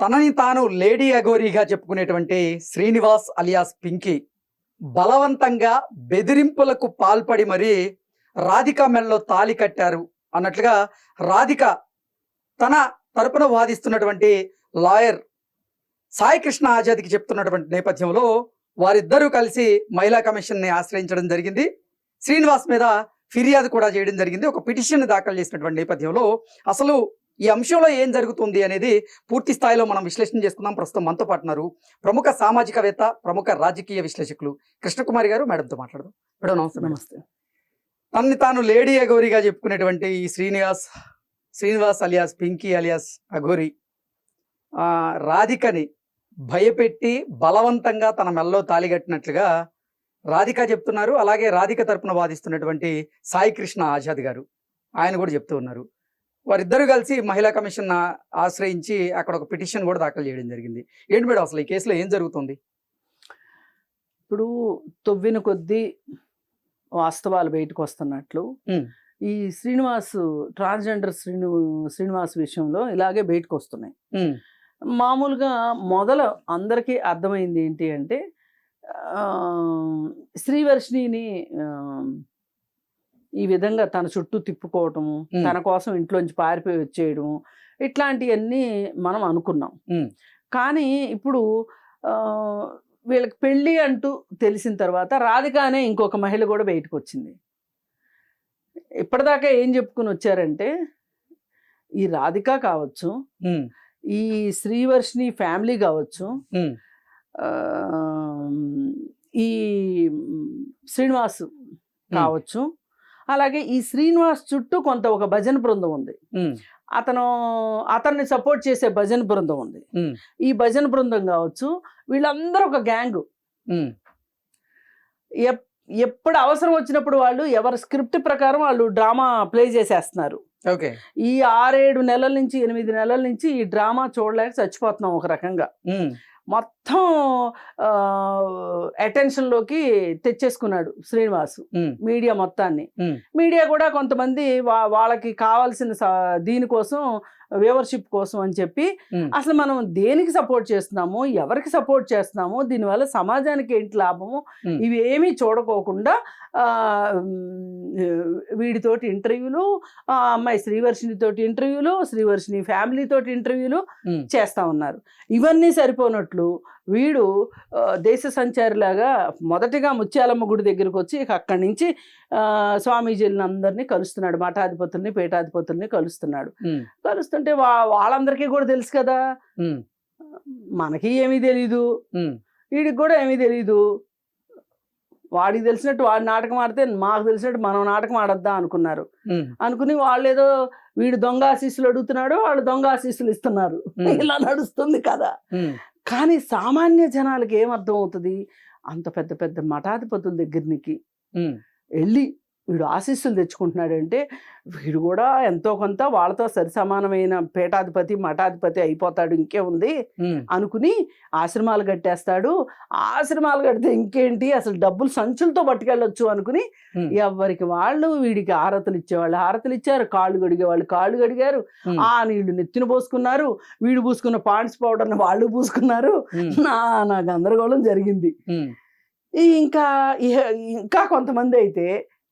తనని తాను లేడీ అగోరీగా చెప్పుకునేటువంటి శ్రీనివాస్ అలియాస్ పింకీ బలవంతంగా బెదిరింపులకు పాల్పడి మరీ రాధిక మెడలో తాలి కట్టారు అన్నట్లుగా రాధిక తన తరపున వాదిస్తున్నటువంటి లాయర్ సాయి కృష్ణ ఆజాద్కి చెప్తున్నటువంటి నేపథ్యంలో వారిద్దరూ కలిసి మహిళా కమిషన్ని ఆశ్రయించడం జరిగింది. శ్రీనివాస్ మీద ఫిర్యాదు కూడా చేయడం జరిగింది. ఒక పిటిషన్ దాఖలు చేసినటువంటి నేపథ్యంలో అసలు ఈ అంశంలో ఏం జరుగుతుంది అనేది పూర్తి స్థాయిలో మనం విశ్లేషణ చేసుకుందాం. ప్రస్తుతం మనతో పాటు ఉన్నారు ప్రముఖ సామాజికవేత్త ప్రముఖ రాజకీయ విశ్లేషకులు కృష్ణకుమారి గారు. మేడంతో మాట్లాడదాం. మేడం నమస్తే. నమస్తే. తన్ని తాను లేడీ అఘోరిగా చెప్పుకునేటువంటి ఈ శ్రీనివాస్ శ్రీనివాస్ అలియాస్ పింకీ అలియాస్ అఘోరి ఆ, రాధికని భయపెట్టి బలవంతంగా తన మెల్లో తాలిగట్టినట్లుగా రాధిక చెప్తున్నారు. అలాగే రాధిక తరపున వాదిస్తున్నటువంటి సాయి కృష్ణ ఆజాద్ గారు. ఆయన కూడా చెప్తూ ఉన్నారు. వారిద్దరూ కలిసి మహిళా కమిషన్ ఆశ్రయించి అక్కడ ఒక పిటిషన్ కూడా దాఖలు చేయడం జరిగింది. ఏంటి మేడం అసలు ఈ కేసులో ఏం జరుగుతుంది? ఇప్పుడు తొవ్విన కొద్దీ వాస్తవాలు బయటకు వస్తున్నట్లు. ఈ శ్రీనివాస్ ట్రాన్స్జెండర్ శ్రీను శ్రీనివాస్ విషయంలో ఇలాగే బయటకు వస్తున్నాయి. మామూలుగా మొదలు అందరికీ అర్థమైంది ఏంటి అంటే శ్రీవర్షిణిని ఈ విధంగా తన చుట్టూ తిప్పుకోవటము ఉమ్. తన కోసం ఇంట్లోంచి పారిపోయి వచ్చేయడము ఇట్లాంటివన్నీ మనం అనుకున్నాం. కానీ ఇప్పుడు వీళ్ళకి పెళ్ళి అంటూ తెలిసిన తర్వాత రాధికానే ఇంకొక మహిళ కూడా బయటకు వచ్చింది ఇప్పటిదాకా ఏం చెప్పుకుని వచ్చారంటే ఈ రాధిక కావచ్చు ఈ శ్రీవర్షిని ఫ్యామిలీ కావచ్చు ఈ శ్రీనివాస్ కావచ్చు అలాగే ఈ శ్రీనివాస్ చుట్టూ కొంత ఒక భజన బృందం ఉంది. అతను అతన్ని సపోర్ట్ చేసే భజన బృందం ఉంది. ఈ భజన బృందం కావచ్చు వీళ్ళందరూ ఒక గ్యాంగ్. ఎప్పుడు అవసరం వచ్చినప్పుడు వాళ్ళు ఎవరి స్క్రిప్ట్ ప్రకారం వాళ్ళు డ్రామా ప్లే చేసేస్తున్నారు. ఓకే. ఈ ఆరేడు నెలల నుంచి ఎనిమిది నెలల నుంచి ఈ డ్రామా చూడలేక చచ్చిపోతున్నాం ఒక రకంగా. మొత్తం అటెన్షన్లోకి తెచ్చేసుకున్నాడు శ్రీనివాసు మీడియా మొత్తాన్ని. మీడియా కూడా కొంతమంది వాళ్ళకి కావాల్సిన దీనికోసం వ్యూవర్షిప్ కోసం అని చెప్పి. అసలు మనం దేనికి సపోర్ట్ చేస్తున్నాము ఎవరికి సపోర్ట్ చేస్తున్నాము దీనివల్ల సమాజానికి ఏంటి లాభము. ఇవి ఏమీ చూడకోకుండా వీడితోటి ఇంటర్వ్యూలు ఆ అమ్మాయి శ్రీవర్షిని తోటి ఇంటర్వ్యూలు శ్రీవర్షిని ఫ్యామిలీ తోటి ఇంటర్వ్యూలు చేస్తా ఉన్నారు ఇవన్నీ సరిపోనట్లు వీడు ఆ, దేశ సంచారిలాగా మొదటిగా ముత్యాలమ్మ గుడి దగ్గరికి వచ్చి ఇక అక్కడి నుంచి స్వామీజీలను అందరినీ కలుస్తున్నాడు. మఠాధిపతుల్ని పీఠాధిపతుల్ని కలుస్తున్నాడు. కలుస్తుంటే వా వాళ్ళందరికీ కూడా తెలుసు కదా! మనకి ఏమీ తెలీదు. వీడికి కూడా ఏమీ తెలీదు. వాడికి తెలిసినట్టు వాడి నాటకం ఆడితే మాకు తెలిసినట్టు మనం నాటకం ఆడొద్దా అనుకున్నారు. అనుకుని వాళ్ళు ఏదో వీడు దొంగ ఆశీస్సులు అడుగుతున్నాడు వాళ్ళు దొంగ ఆశీస్సులు ఇస్తున్నారు. ఇలా నడుస్తుంది కదా! కానీ సామాన్య జనాలకి ఏమర్థం అవుతుంది అంత పెద్ద పెద్ద మఠాధిపతుల దగ్గరికి వెళ్ళి వీడు ఆశీస్సులు తెచ్చుకుంటున్నాడంటే వీడు కూడా ఎంతో కొంత వాళ్ళతో సరిసమానమైన పీఠాధిపతి మఠాధిపతి అయిపోతాడు ఇంకే ఉంది అనుకుని ఆశ్రమాలు కట్టేస్తాడు. ఆశ్రమాలు కడితే ఇంకేంటి? అసలు డబ్బులు సంచులతో పట్టుకెళ్ళొచ్చు అనుకుని ఎవరికి వాళ్ళు వీడికి హారతులు ఇచ్చేవాళ్ళు. హారతులు ఇచ్చారు కాళ్ళు గడిగే వాళ్ళు కాళ్ళు గడిగారు ఉమ్, ఆ నీళ్ళు నెత్తిన పోసుకున్నారు వీడు పూసుకున్న పాండ్స్ పౌడర్ని వాళ్ళు పూసుకున్నారు. నా నా గందరగోళం జరిగింది. ఇంకా ఇంకా కొంతమంది అయితే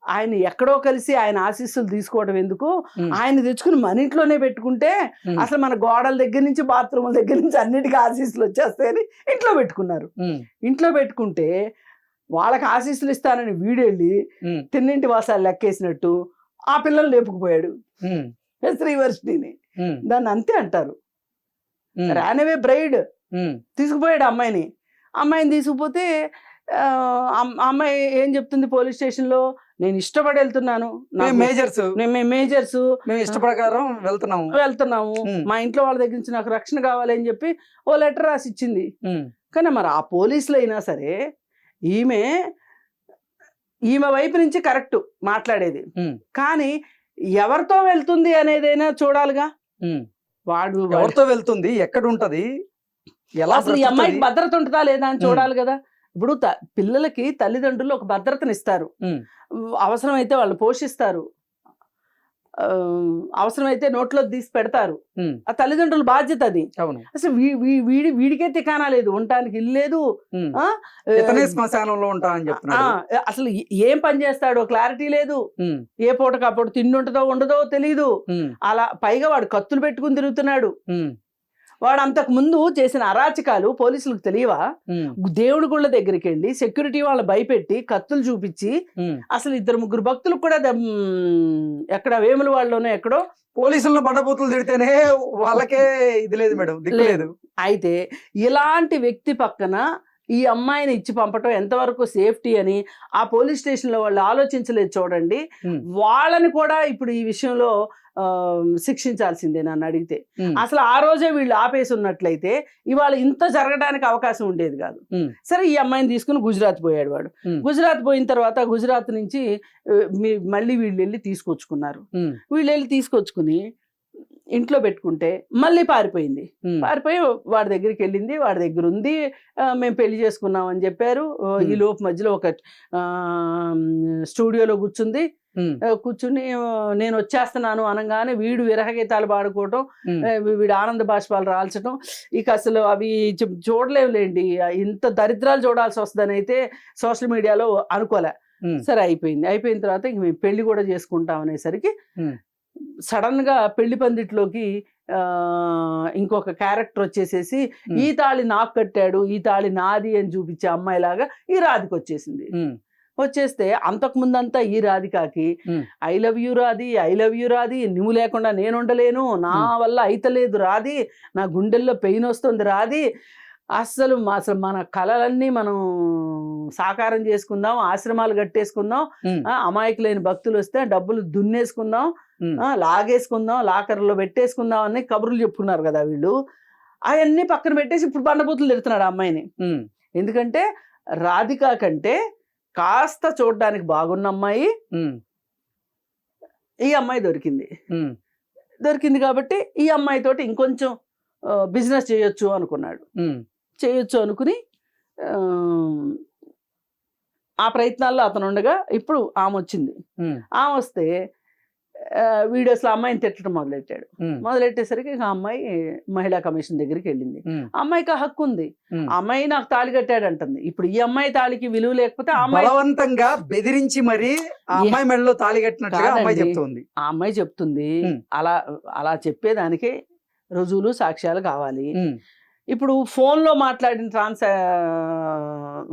ఆయన ఎక్కడో కలిసి ఆయన ఆశీస్సులు తీసుకోవడం ఎందుకు? ఆయన తెచ్చుకుని మన ఇంట్లోనే పెట్టుకుంటే అసలు మన గోడల దగ్గర నుంచి బాత్రూముల దగ్గర నుంచి అన్నిటికీ ఆశీస్సులు వచ్చేస్తాయని ఇంట్లో పెట్టుకున్నారు. ఇంట్లో పెట్టుకుంటే వాళ్ళకి ఆశీస్సులు ఇస్తానని వీడెళ్ళి తిన్నింటి వాసాలు లెక్కేసినట్టు ఆ పిల్లలు లేపుకుపోయాడు. శ్రీవర్షిని దాన్ని అంతే అంటారు. Runaway bride. తీసుకుపోయాడు అమ్మాయిని. అమ్మాయిని తీసుకుపోతే అమ్మాయి ఏం చెప్తుంది పోలీస్ స్టేషన్లో? నేను ఇష్టపడి వెళ్తున్నాను. మేజర్స్. మేము మేజర్స్. మేము ఇష్ట ప్రకారం వెళ్తున్నాము. వెళ్తున్నాము. మా ఇంట్లో వాళ్ళ దగ్గర నుంచి నాకు రక్షణ కావాలి అని చెప్పి ఓ లెటర్ రాసి ఇచ్చింది కానీ మరి ఆ పోలీసులు అయినా సరే ఈమె ఈమె వైపు నుంచి కరెక్ట్ మాట్లాడేది. కానీ ఎవరితో వెళ్తుంది అనేదైనా చూడాలిగా. వాడు ఎవరితో వెళ్తుంది? ఎక్కడ ఉంటది? ఎలా అసలు ఈ అమ్మాయికి? భద్రత ఉంటుందా లేదా అని చూడాలి కదా? ఇప్పుడు పిల్లలకి తల్లిదండ్రులు ఒక భద్రతని ఇస్తారు ఉమ్. అవసరమైతే వాళ్ళు పోషిస్తారు. అవసరమైతే నోట్లో తీసి పెడతారు. ఆ తల్లిదండ్రుల బాధ్యత అది. అసలు వీడి వీడికే తికానా లేదు. ఉండటానికి ఇల్లు లేదు. శ్మశానంలో చెప్తున్నాడు అసలు ఏం పని చేస్తాడో క్లారిటీ లేదు. ఏ పూటకు అప్పుడు తిండి ఉంటుందో ఉండదో తెలియదు అలా పైగా వాడు కత్తులు పెట్టుకుని తిరుగుతున్నాడు. వాడు అంతకు ముందు చేసిన అరాచకాలు పోలీసులకు తెలియవా? దేవుడి గుళ్ళ దగ్గరికి వెళ్ళి సెక్యూరిటీ వాళ్ళని భయపెట్టి కత్తులు చూపించి. అసలు ఇద్దరు ముగ్గురు భక్తులకు కూడా ఎక్కడ వేముల వాళ్ళలోనే ఎక్కడో పోలీసులను బండబూతులు తిడితేనే వాళ్ళకే ఇది లేదు మేడం లేదు. అయితే ఇలాంటి వ్యక్తి పక్కన ఈ అమ్మాయిని ఇచ్చి పంపటం ఎంతవరకు సేఫ్టీ అని ఆ పోలీస్ స్టేషన్లో వాళ్ళు ఆలోచించలేదు చూడండి. వాళ్ళని కూడా ఇప్పుడు ఈ విషయంలో శిక్షించాల్సిందే నన్ను అడిగితే. అసలు ఆ రోజే వీళ్ళు ఆపేసి ఉన్నట్లయితే ఇవాళ ఇంత జరగడానికి అవకాశం ఉండేది కాదు. సరే ఈ అమ్మాయిని తీసుకుని గుజరాత్ పోయాడు వాడు. గుజరాత్ పోయిన తర్వాత గుజరాత్ నుంచి మళ్ళీ వీళ్ళు వెళ్ళి తీసుకొచ్చుకున్నారు. వీళ్ళు వెళ్ళి తీసుకొచ్చుకుని ఇంట్లో పెట్టుకుంటే మళ్ళీ పారిపోయింది. పారిపోయి వాడి దగ్గరికి వెళ్ళింది వాడి దగ్గర ఉంది మేము పెళ్ళి చేసుకున్నాం అని చెప్పారు. ఈ. లోపు మధ్యలో ఒక స్టూడియోలో కూర్చుంది. కూర్చుని నేను వచ్చేస్తున్నాను అనగానే వీడు విరహగీతాలు పాడుకోవటం వీడు ఆనంద బాష్పాలు రాల్చడం ఇక అసలు అవి చు- చూడలేములేండి. ఆ, ఇంత దరిద్రాలు చూడాల్సి వస్తుందని అయితే సోషల్ మీడియాలో అనుకోలే. సరే అయిపోయింది. అయిపోయిన తర్వాత ఇంక మేము పెళ్ళి కూడా చేసుకుంటాం అనేసరికి Hmm. సడన్గా పెళ్ళి పందిట్లోకి ఇంకొక క్యారెక్టర్ వచ్చేసేసి. ఈ తాళి నాకు కట్టాడు ఈ తాళి నాది అని చూపించే అమ్మాయిలాగా ఈ రాధికి వచ్చేసింది వచ్చేస్తే అంతకు ముందంతా ఈ రాధికాకి. I love you Radhi I love you Radhi నువ్వు లేకుండా నేను ఉండలేను నా. వల్ల అయితలేదు రాది నా గుండెల్లో పెయిన్ వస్తుంది రాది అస్సలు అసలు మన కళలన్నీ మనం సాకారం చేసుకుందాం ఆశ్రమాలు కట్టేసుకుందాం అమాయకులైన భక్తులు వస్తే డబ్బులు దున్నేసుకుందాం లాగేసుకుందాం లాకర్లో పెట్టేసుకుందాం అని కబుర్లు చెప్పుకున్నారు కదా వీళ్ళు. అవన్నీ పక్కన పెట్టేసి ఇప్పుడు బండబూతులు తిడుతున్నాడు అమ్మాయిని. ఎందుకంటే రాధిక కంటే కాస్త చూడడానికి బాగున్న అమ్మాయి ఈ అమ్మాయి దొరికింది. దొరికింది కాబట్టి ఈ అమ్మాయితోటి ఇంకొంచెం బిజినెస్ చేయొచ్చు అనుకున్నాడు. చేయొచ్చు అనుకుని ఆ, ప్రయత్నాల్లో అతను ఉండగా ఇప్పుడు ఆమె వచ్చింది. ఆమె వస్తే వీడియోస్లో అమ్మాయిని తిట్టడం మొదలెట్టాడు. మొదలెట్టేసరికి ఇక ఆ అమ్మాయి మహిళా కమిషన్ దగ్గరికి వెళ్ళింది. అమ్మాయికి హక్కు ఉంది. అమ్మాయి నాకు తాళి కట్టాడు అంటుంది ఇప్పుడు ఈ అమ్మాయి తాళికి విలువ లేకపోతే బలవంతంగా బెదిరించి మరి ఆ అమ్మాయి మెడలో తాళి కట్టినట్టుగా అమ్మాయి. చెప్తుంది. ఆ అమ్మాయి చెప్తుంది. అలా అలా చెప్పేదానికి రుజువులు సాక్ష్యాలు కావాలి. ఇప్పుడు ఫోన్లో మాట్లాడిన ట్రాన్స్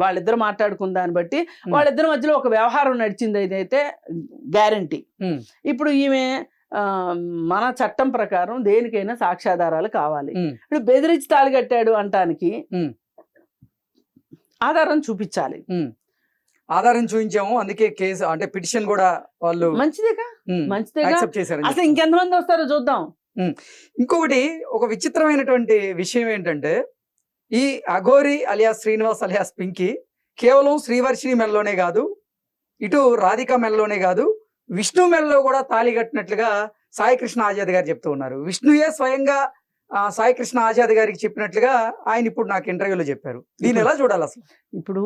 వాళ్ళిద్దరు మాట్లాడుకున్న దాన్ని బట్టి. వాళ్ళిద్దరి మధ్యలో ఒక వ్యవహారం నడిచింది అయితే గ్యారంటీ. ఇప్పుడు ఈమె మన చట్టం ప్రకారం దేనికైనా సాక్ష్యాధారాలు కావాలి. ఇప్పుడు బెదిరించి తాళి కట్టాడు అంటానికి. ఆధారం చూపించాలి. ఆధారం చూపించాము అందుకే కేసు అంటే పిటిషన్ కూడా వాళ్ళు మంచిదేగా? చేశారు అసలు ఇంకెంతమంది వస్తారో చూద్దాం. ఇంకొకటి ఒక విచిత్రమైనటువంటి విషయం ఏంటంటే ఈ అఘోరి అలియాస్ శ్రీనివాస్ అలియాస్ పింకి కేవలం శ్రీవర్షిని మెల్లోనే కాదు ఇటు రాధిక మెల్లోనే కాదు విష్ణు మెల్లో కూడా తాళి కట్టినట్లుగా సాయికృష్ణ ఆజాద్ గారు చెప్తూ ఉన్నారు. విష్ణుయే స్వయంగా ఆ, సాయికృష్ణ ఆజాద్ గారికి చెప్పినట్లుగా ఆయన ఇప్పుడు నాకు ఇంటర్వ్యూలో చెప్పారు. దీన్ని ఎలా చూడాలి అసలు? ఇప్పుడు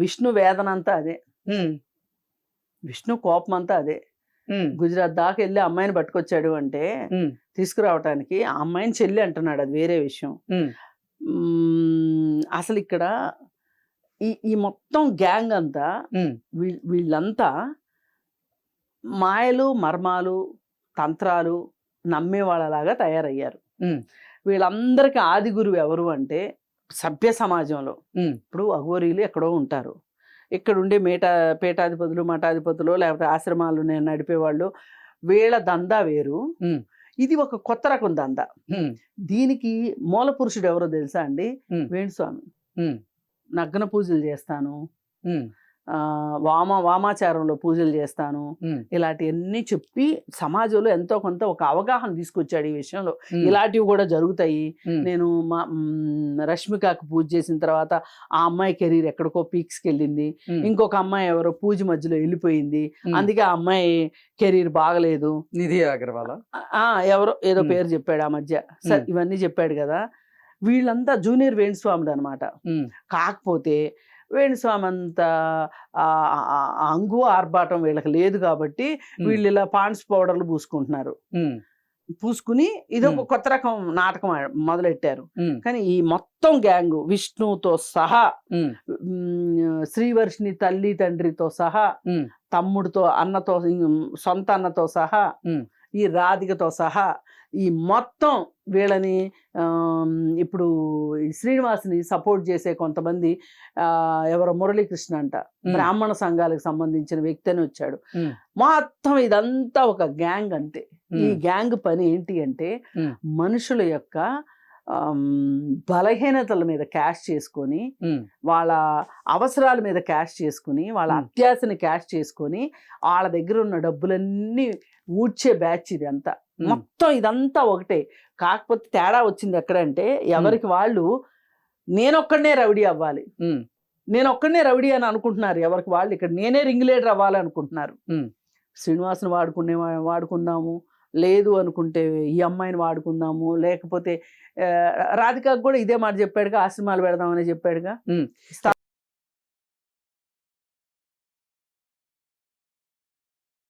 విష్ణు వేదన అంతా అదే. విష్ణు కోపం అంతా అదే. గుజరాత్ దాకా వెళ్ళి అమ్మాయిని పట్టుకొచ్చాడు అంటే తీసుకురావటానికి ఆ అమ్మాయిని చెల్లి అంటున్నాడు అది వేరే విషయం. అసలు ఇక్కడ ఈ ఈ మొత్తం గ్యాంగ్ అంతా వీళ్ళంతా మాయలు మర్మాలు తంత్రాలు నమ్మే వాళ్ళలాగా తయారయ్యారు. వీళ్ళందరికీ ఆది గురువు ఎవరు అంటే సభ్య సమాజంలో. ఇప్పుడు అఘోరీలు ఎక్కడో ఉంటారు. ఇక్కడ ఉండే మేట పేటాధిపతులు మఠాధిపతులు లేకపోతే ఆశ్రమాలు నేను నడిపేవాళ్ళు వీళ్ళ దందా వేరు. ఇది ఒక కొత్త రకం దందా. దీనికి మూల పురుషుడు ఎవరో తెలుసా అండి. వేణుస్వామి. నగ్న పూజలు చేస్తాను. వామ వామాచారంలో పూజలు చేస్తాను. ఇలాంటివన్నీ చెప్పి సమాజంలో ఎంతో కొంత ఒక అవగాహన తీసుకొచ్చాడు ఈ విషయంలో. ఇలాంటివి కూడా జరుగుతాయి. నేను మా రష్మికకు పూజ చేసిన తర్వాత ఆ అమ్మాయి కెరీర్ ఎక్కడికో పీక్స్కి వెళ్ళింది. ఇంకొక అమ్మాయి ఎవరో పూజ మధ్యలో వెళ్ళిపోయింది. అందుకే ఆ అమ్మాయి కెరీర్ బాగలేదు. నిధి అగర్వాలా? ఆ ఎవరో ఏదో. పేరు చెప్పాడు ఆ మధ్య. సరే. ఇవన్నీ చెప్పాడు కదా. వీళ్ళంతా జూనియర్ వేణుస్వాముడు అనమాట కాకపోతే వేణుస్వామి అంత అంగు ఆర్భాటం వీళ్ళకి లేదు కాబట్టి వీళ్ళు ఇలా పాండ్స్ పౌడర్లు పూసుకుంటున్నారు పూసుకుని ఇది ఒక. కొత్త రకం నాటకం మొదలెట్టారు కానీ ఈ మొత్తం గ్యాంగ్ విష్ణుతో సహా శ్రీవర్షిని తల్లి తండ్రితో సహా. తమ్ముడితో అన్నతో సొంత అన్నతో సహా. ఈ రాధికతో సహా ఈ మొత్తం వీళ్ళని ఇప్పుడు శ్రీనివాస్ని సపోర్ట్ చేసే కొంతమంది ఎవరో మురళీకృష్ణ అంట. బ్రాహ్మణ సంఘాలకు సంబంధించిన వ్యక్తి అని వచ్చాడు. మొత్తం ఇదంతా ఒక గ్యాంగ్ అంతే. ఈ గ్యాంగ్ పని ఏంటి అంటే. మనుషుల యొక్క బలహీనతల మీద క్యాష్ చేసుకొని వాళ్ళ అవసరాల మీద క్యాష్ చేసుకుని వాళ్ళ. అత్యాశని క్యాష్ చేసుకొని వాళ్ళ దగ్గర ఉన్న డబ్బులన్నీ ఊడ్చే బ్యాచ్ ఇది అంతా. మొత్తం ఇదంతా ఒకటే. కాకపోతే తేడా వచ్చింది ఎక్కడంటే ఎవరికి వాళ్ళు నేనొక్కడనే రౌడీ అవ్వాలి. నేను ఒక్కడనే రౌడీ అని అనుకుంటున్నారు. ఎవరికి వాళ్ళు ఇక్కడ నేనే రింగ్ లీడర్ అవ్వాలి అనుకుంటున్నారు. శ్రీనివాసుని వాడుకునే వాడుకుందాము. లేదు అనుకుంటే ఈ అమ్మాయిని వాడుకుందాము. లేకపోతే రాధికకు కూడా ఇదే మాట చెప్పాడుగా ఆశ్రమాలు పెడదామని చెప్పాడుగా.